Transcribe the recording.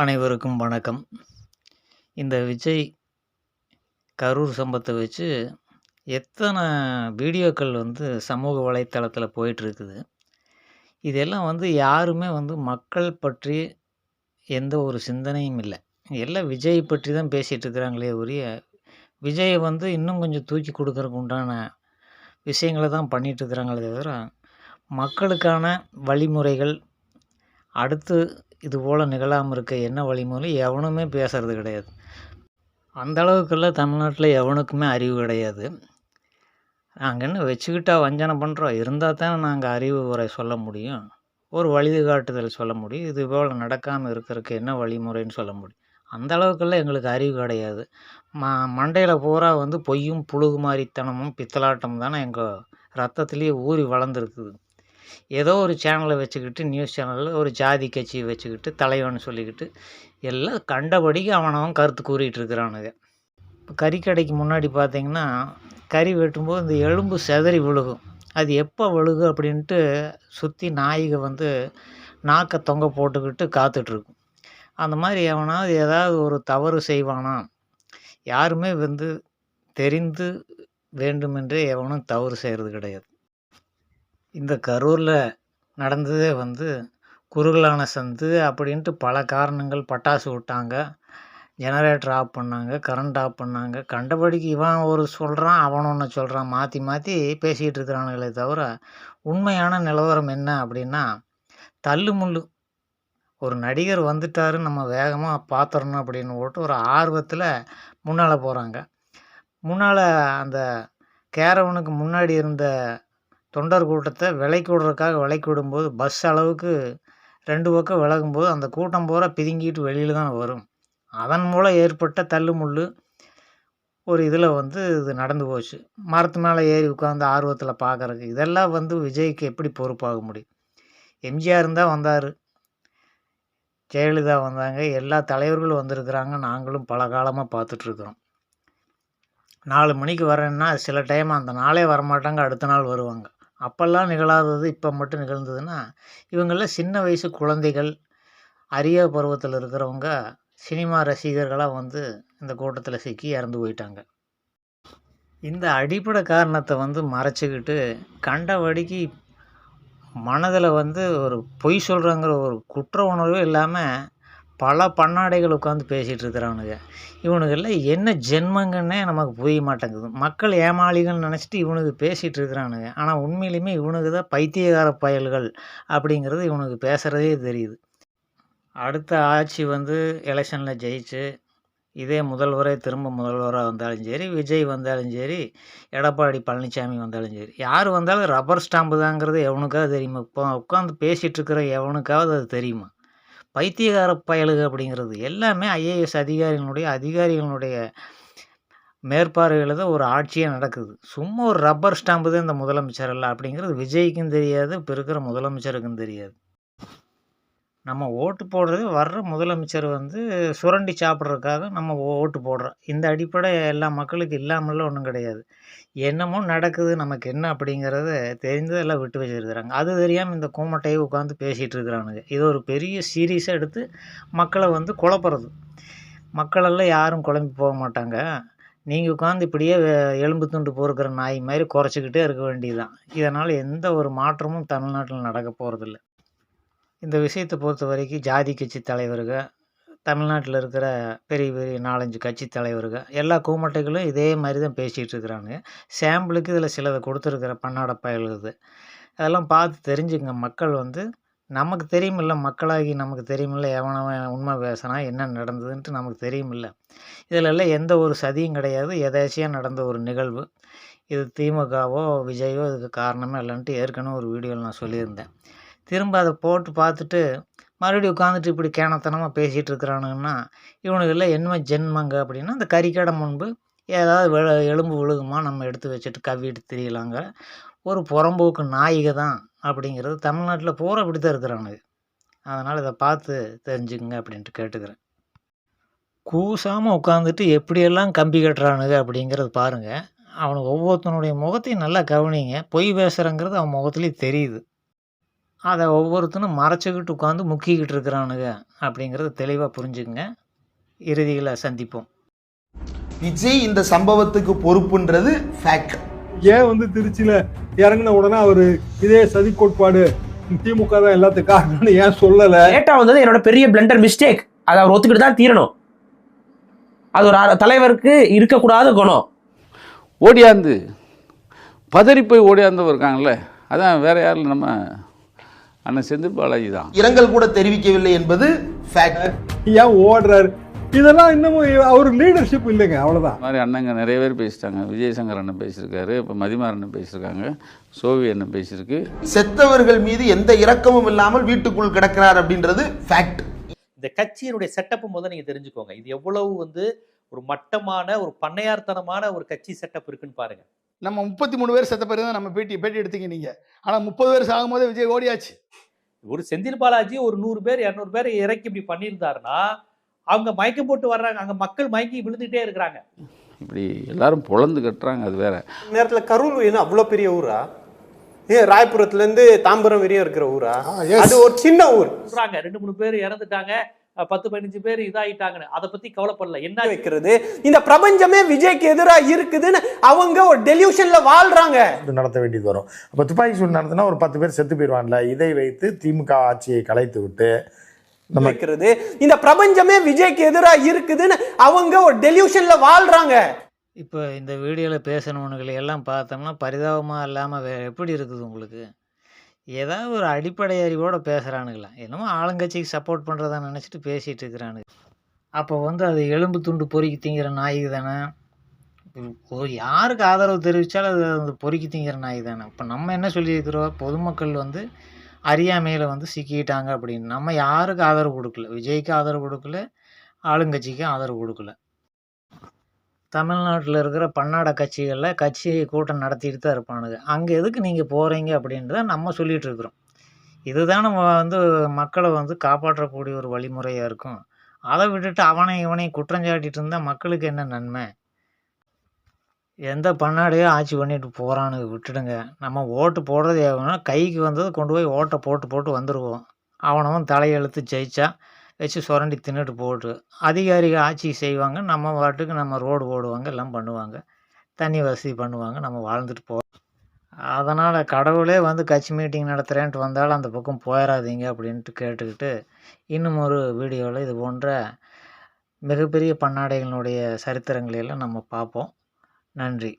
அனைவருக்கும் வணக்கம். இந்த விஜய் கரூர் சம்பத்தை வச்சு எத்தனை வீடியோக்கள் வந்து சமூக வலைத்தளத்தில் போயிட்டுருக்குது. இதெல்லாம் வந்து யாருமே வந்து மக்கள் பற்றி எந்த ஒரு சிந்தனையும் இல்லை. எல்லாம் விஜய் பற்றி தான் பேசிகிட்டு இருக்கிறாங்களே ஒழிய விஜயை வந்து இன்னும் கொஞ்சம் தூக்கி கொடுக்கறக்கு உண்டான விஷயங்களை தான் பண்ணிகிட்ருக்குறாங்களே தவிர மக்களுக்கான வழிமுறைகள் அடுத்து இது போல் நிகழாமல் இருக்க என்ன வழிமுறை எவனுமே பேசுகிறது கிடையாது. அந்த அளவுக்கெல்லாம் தமிழ்நாட்டில் எவனுக்குமே அறிவு கிடையாது. நாங்கள் என்ன வச்சுக்கிட்டா வஞ்சனை பண்ணுறோம் இருந்தால் தானே நாங்கள் அறிவு உரை சொல்ல முடியும். ஒரு வழிகாட்டுதல் சொல்ல முடியும். இது போல் நடக்காமல் இருக்கிறதுக்கு என்ன வழிமுறைன்னு சொல்ல முடியும். அந்த அளவுக்கெல்லாம் எங்களுக்கு அறிவு கிடையாது. ம மண்டையில் பூரா வந்து பொய்யும் புழுகு மாதிரித்தனமும் பித்தலாட்டம் தானே எங்கள் ரத்தத்துலேயே ஊறி வளர்ந்துருக்குது. ஏதோ ஒரு சேனலை வச்சுக்கிட்டு நியூஸ் சேனலில் ஒரு ஜாதி கட்சியை வச்சுக்கிட்டு தலைவன் சொல்லிக்கிட்டு எல்லாம் கண்டபடிக்கு அவனவன் கருத்து கூறிகிட்டு இருக்கிறானுங்க இப்போ கறிக்கடைக்கு முன்னாடி பார்த்தீங்கன்னா கறி வெட்டும்போது இந்த எலும்பு செதறி விழுகும். அது எப்போ விழுகு அப்படின்ட்டு சுற்றி நாய்க வந்து நாக்கை தொங்க போட்டுக்கிட்டு காத்துட்ருக்கும். அந்த மாதிரி எவனாவது ஏதாவது ஒரு தவறு செய்வானா? யாருமே வந்து தெரிந்து வேண்டுமென்றே எவனும் தவறு செய்கிறது கிடையாது. இந்த கரூரில் நடந்ததே வந்து குறுகலான சந்து அப்படின்ட்டு பல காரணங்கள் பட்டாசு விட்டாங்க. ஜெனரேட்டர் ஆஃப் பண்ணாங்க கரண்ட் ஆஃப் பண்ணாங்க. கண்டபடிக்கு இவன் ஒரு சொல்கிறான் அவன் ஒன்று சொல்கிறான் மாற்றி மாற்றி பேசிகிட்டு இருக்கிறானுங்களே தவிர உண்மையான நிலவரம் என்ன அப்படின்னா தள்ளு முள்ளு. ஒரு நடிகர் வந்துட்டாரு நம்ம வேகமாக பார்த்துடணும் அப்படின்னு போட்டு ஒரு ஆர்வத்தில் முன்னால் போகிறாங்க முன்னால் அந்த கேரவனுக்கு முன்னாடி இருந்த தொண்டர் கூட்டத்தை விலைக்கு விடுறதுக்காக விலைக்கு விடும்போது பஸ் அளவுக்கு ரெண்டு பக்கம் விலகும்போது அந்த கூட்டம் பூரா பிதுங்கிட்டு வெளியில் தான் வரும். அதன் மூலம் ஏற்பட்ட தள்ளுமுள்ளு ஒரு இதில் வந்து இது நடந்து போச்சு. மரத்து மேலே ஏறி உட்காந்து ஆர்வத்தில் பார்க்குறக்கு இதெல்லாம் வந்து விஜய்க்கு எப்படி பொறுப்பாக முடியும்? எம்ஜிஆர் தான் வந்தார். ஜெயலலிதா வந்தாங்க. எல்லா தலைவர்களும் வந்திருக்கிறாங்க. நாங்களும் பல காலமாக பார்த்துட்ருக்குறோம் நாலு மணிக்கு வரேன்னா சில டைம் அந்த நாளே வரமாட்டாங்க. அடுத்த நாள் வருவாங்க. அப்போல்லாம் நிகழாதது இப்போ மட்டும் நிகழ்ந்ததுன்னா இவங்களில் சின்ன வயசு குழந்தைகள் அரிய பருவத்தில் இருக்கிறவங்க சினிமா ரசிகர்களாக வந்து இந்த கூட்டத்தில் சிக்கி இறந்து போயிட்டாங்க. இந்த அடிப்படை காரணத்தை வந்து மறைச்சிக்கிட்டு கண்டபடிக்கு மனதில் வந்து ஒரு பொய் சொல்கிறாங்கிற ஒரு குற்ற உணர்வே இல்லாமல் பல பண்ணாடைகள் உட்காந்து பேசிகிட்டு இருக்கிறவனுங்க இவனுங்கெல்லாம் என்ன ஜென்மங்கன்னே நமக்கு புரிய மாட்டேங்குது. மக்கள் ஏமாளிகள்னு நினச்சிட்டு இவனுக்கு பேசிகிட்டு இருக்கிறானுங்க. ஆனால் உண்மையிலுமே இவனுக்கு தான் பைத்தியகார பயல்கள் அப்படிங்கிறது இவனுக்கு பேசுகிறதே தெரியுது. அடுத்த ஆட்சி வந்து எலெக்ஷனில் ஜெயிச்சு இதே முதல்வரே திரும்ப முதல்வராக வந்தாலும் சரி விஜய் வந்தாலும் சரி எடப்பாடி பழனிசாமி வந்தாலும் சரி. யார் வந்தாலும் ரப்பர் ஸ்டாம்பு தாங்கிறது எவனுக்காவது தெரியுமா? இப்போ உட்காந்து பேசிகிட்டு இருக்கிற எவனுக்காவது அது தெரியுமா? பைத்தியகார பயலுக அப்படிங்கிறது எல்லாமே ஐஏஎஸ் அதிகாரிகளுடைய அதிகாரிகளுடைய மேற்பார்வையில் தான் ஒரு ஆட்சியே நடக்குது. சும்மா ஒரு ரப்பர் ஸ்டாம்பு தான் இந்த முதலமைச்சர் அல்ல அப்படிங்கிறது விஜய்க்கும் தெரியாது இப்போ இருக்கிற முதலமைச்சருக்கும் தெரியாது. நம்ம ஓட்டு போடுறது வர்ற முதலமைச்சர் வந்து சுரண்டி சாப்பிட்றதுக்காக நம்ம ஓட்டு போடுறோம். இந்த அடிப்படை எல்லா மக்களுக்கு இல்லாமல ஒன்றும் கிடையாது. என்னமோ நடக்குது நமக்கு என்ன அப்படிங்கிறத தெரிந்ததெல்லாம் விட்டு வச்சுருக்கிறாங்க. அது தெரியாமல் இந்த கூமட்டையை உட்காந்து பேசிகிட்டு இருக்கிறானுங்க. இது ஒரு பெரிய சீரியஸாக எடுத்து மக்களை வந்து குழப்புறது. மக்களெல்லாம் யாரும் குழம்பி போக மாட்டாங்க. நீங்கள் உட்காந்து இப்படியே எலும்பு துண்டு போருக்கிற நாய் மாதிரி குறைச்சிக்கிட்டே இருக்க வேண்டியதுதான். இதனால் எந்த ஒரு மாற்றமும் தமிழ்நாட்டில் நடக்க போகிறதில்ல இந்த விஷயத்தை பொறுத்த வரைக்கும் ஜாதி கட்சி தலைவர்கள் தமிழ்நாட்டில் இருக்கிற பெரிய பெரிய நாலஞ்சு கட்சி தலைவர்கள் எல்லா கூமட்டைகளும் இதே மாதிரி தான் பேசிகிட்டு இருக்கிறாங்க. சாம்பிளுக்கு இதில் சிலதை கொடுத்துருக்குற பன்னாட பயல்கள் அதெல்லாம் பார்த்து தெரிஞ்சுங்க. மக்கள் வந்து நமக்கு தெரியுமில்ல மக்களாகி நமக்கு தெரியுமில்ல எவனவன் உண்மை பேசினா என்ன நடந்ததுன்ட்டு நமக்கு தெரியுமில்ல. இதிலெல்லாம் எந்த ஒரு சதியும் கிடையாது. எதாச்சியாக நடந்த ஒரு நிகழ்வு. இது திமுகவோ விஜயோ இதுக்கு காரணமே இல்லைன்ட்டு ஏற்கனவே ஒரு வீடியோவில் நான் சொல்லியிருந்தேன். திரும்ப அதை போட்டு பார்த்துட்டு மறுபடியும் உட்காந்துட்டு இப்படி கேனத்தனமாக பேசிகிட்டு இருக்கிறானுங்கன்னா இவனுக்கெல்லாம் என்ன ஜென்மங்க? அப்படின்னா அந்த கறிக்கடை முன்பு ஏதாவது வெ எலும்பு விழுகுமா நம்ம எடுத்து வச்சுட்டு கவ்விட்டு திரியலாங்க. ஒரு புறம்போக்கு நாயிகை தான் அப்படிங்கிறது தமிழ்நாட்டில் பூரா இப்படி தான் இருக்கிறானுங்க. அதனால் இதை பார்த்து தெரிஞ்சுக்குங்க அப்படின்ட்டு கேட்டுக்கிறேன். கூசாமல் உட்காந்துட்டு எப்படியெல்லாம் கம்பி கட்டுறானுங்க அப்படிங்கிறது பாருங்கள் அவனுக்கு ஒவ்வொருத்தனுடைய முகத்தையும் நல்லா கவனிங்க. பொய் பேசுகிறங்கிறது அவன் முகத்துலேயும் தெரியுது. அதை ஒவ்வொருத்தனும் மறைச்சிக்கிட்டு உட்காந்து முக்கிக்கிட்டு இருக்கிறானுங்க அப்படிங்கிறத தெளிவாக புரிஞ்சுக்குங்க. இறுதியில் சந்திப்போம். விஜய் இந்த சம்பவத்துக்கு பொறுப்புன்றது ஃபேக்ட் ஏன் வந்து திருச்சியில இறங்கின உடனே அவரு இதே சதி கோட்பாடு திமுக தான் எல்லாத்துக்கும் காரணம்னு ஏன் சொல்லல? லேட்டா வந்தது என்னோட பெரிய பிளண்டர் மிஸ்டேக் அதை அவர் ஒத்துக்கிட்டு தான் தீரணும். அது ஒரு தலைவருக்கு இருக்கக்கூடாத குணம். ஓடியாந்து பதறி போய் ஓடியாந்தவர் இருக்காங்கல்ல அதான் வேற யாரும் நம்ம அண்ணன் செந்தில் பாலாஜி தான். இரங்கல் கூட தெரிவிக்கவில்லை என்பது ஃபேக்ட் ஏன் ஓடுறாரு? இதெல்லாம் இன்னமும் அவர் லீடர்ஷிப் இல்லைங்க அவ்வளவுதான். இந்த மாதிரி அண்ணங்க நிறைய பேர் பேசிட்டாங்க. விஜய் சங்கர் அண்ணன் பேசியிருக்காரு இப்போ மதிமார் அண்ணன் பேசியிருக்காங்க சோவி அண்ணன் பேசியிருக்கு. செத்தவர்கள் மீது எந்த இரக்கமும் இல்லாமல் வீட்டுக்குள் கிடக்கிறார் அப்படின்றது ஃபேக்ட் இந்த கட்சியினுடைய செட்டப் முதல்ல நீங்க தெரிஞ்சுக்கோங்க. இது எவ்வளவு வந்து ஒரு மட்டமான ஒரு பண்ணையார்த்தனமான ஒரு கட்சி செட்டப் இருக்குன்னு பாருங்க. நம்ம முப்பத்தி மூணு பேர் செத்த பேர் தான் நம்ம பேட்டி பேட்டி எடுத்தீங்க நீங்க. ஆனா முப்பது பேர் சாகும்போது விஜய் ஓடியாச்சு. ஒரு செந்தில் பாலாஜி ஒரு நூறு பேர் இரநூறு பேர் இறக்கி இப்படி பண்ணியிருந்தாருன்னா அவங்க மயக்கம் போட்டு வர்றாங்க. அங்க மக்கள் மயங்கி விழுந்துட்டே இருக்கிறாங்க. இப்படி எல்லாரும் பொழந்து கட்டுறாங்க அது வேற. நேரத்தில் கரூர் என்ன அவ்வளோ பெரிய ஊரா? ஏன் ராயபுரத்துலேருந்து தாம்பரம் வரையும் இருக்கிற ஊரா? அது ஒரு சின்ன ஊர். சொல்றாங்க. ரெண்டு மூணு பேர் இறந்துட்டாங்க. பத்து பதினஞ்சு பேர் இதாயிட்டாங்கன்னு. அதை பத்தி கவலைப்படல. என்ன வைக்கிறது இந்த பிரபஞ்சமே விஜய்க்கு எதிரா இருக்குதுன்னு அவங்க ஒரு டெலியூஷன்ல வாழ்றாங்க. நடத்த வேண்டியது வரும். அப்போ துப்பாக்கி சூடு நடத்தினா ஒரு பத்து பேர் செத்து போயிடுவான்ல. இதை வைத்து திமுக ஆட்சியை கலைத்து விட்டு நம்ம வைக்கிறது இந்த பிரபஞ்சமே விஜய்க்கு எதிரா இருக்குதுன்னு அவங்க ஒரு டெலியூஷன்ல வாழ்றாங்க. இப்போ இந்த வீடியோவில் பேசணுவனுங்களை எல்லாம் பார்த்தோம்னா பரிதாபமாக இல்லாமல் வே எப்படி இருக்குது உங்களுக்கு? ஏதாவது ஒரு அடிப்படை அறிவோடு பேசுகிறானுங்களா என்னமோ ஆளுங்கட்சிக்கு சப்போர்ட் பண்ணுறதா நினச்சிட்டு பேசிகிட்டு இருக்கிறானுங்க. அப்போ வந்து அது எலும்பு துண்டு பொறுக்கி திங்கிற நாய்க்கு தானே? யாருக்கு ஆதரவு தெரிவித்தாலும் அது அந்த பொறுக்கி திங்கிற நாய் தானே? இப்போ நம்ம என்ன சொல்லியிருக்கிறோம்? பொதுமக்கள் வந்து அறியாமையில் வந்து சிக்கிட்டாங்க அப்படின்னு. நம்ம யாருக்கு ஆதரவு கொடுக்கல? விஜய்க்கு ஆதரவு கொடுக்கல? ஆளுங்கட்சிக்கு ஆதரவு கொடுக்கல. தமிழ்நாட்டில் இருக்கிற பன்னாட கட்சிகளில் கட்சி கூட்டம் நடத்திட்டு தான் இருப்பானுங்க. அங்கே எதுக்கு நீங்கள் போகிறீங்க அப்படின்றத நம்ம சொல்லிகிட்டு இருக்கிறோம். இதுதான் நம்ம வந்து மக்களை வந்து காப்பாற்றக்கூடிய ஒரு வழிமுறையாக இருக்கும். அதை விட்டுட்டு அவனை இவனையும் குற்றஞ்சாட்டிட்டு இருந்தால் மக்களுக்கு என்ன நன்மை? எந்த பண்ணாடையோ ஆட்சி பண்ணிட்டு போகிறானுங்க விட்டுடுங்க. நம்ம ஓட்டு போடுறது எவனா கைக்கு வந்தது கொண்டு போய் ஓட்டை போட்டு போட்டு வந்துடுவோம் அவனவன் தலையெழுத்து ஜெயிச்சா வச்சு சுரண்டி தின்னுட்டு போட்டு அதிகாரிகள் ஆட்சி செய்வாங்க. நம்ம பாட்டுக்கு நம்ம ரோடு போடுவாங்க எல்லாம் பண்ணுவாங்க. தண்ணி வசதி பண்ணுவாங்க நம்ம வாழ்ந்துட்டு போ. அதனால் கடவுளே வந்து கட்சி மீட்டிங் நடத்துகிறேன்ட்டு வந்தாலும் அந்த பக்கம் போயிடாதீங்க அப்படின்ட்டு கேட்டுக்கிட்டு இன்னும் ஒரு வீடியோவில் இது போன்ற மிகப்பெரிய பன்னாடைகளினுடைய சரித்திரங்களையெல்லாம் நம்ம பார்ப்போம். நன்றி.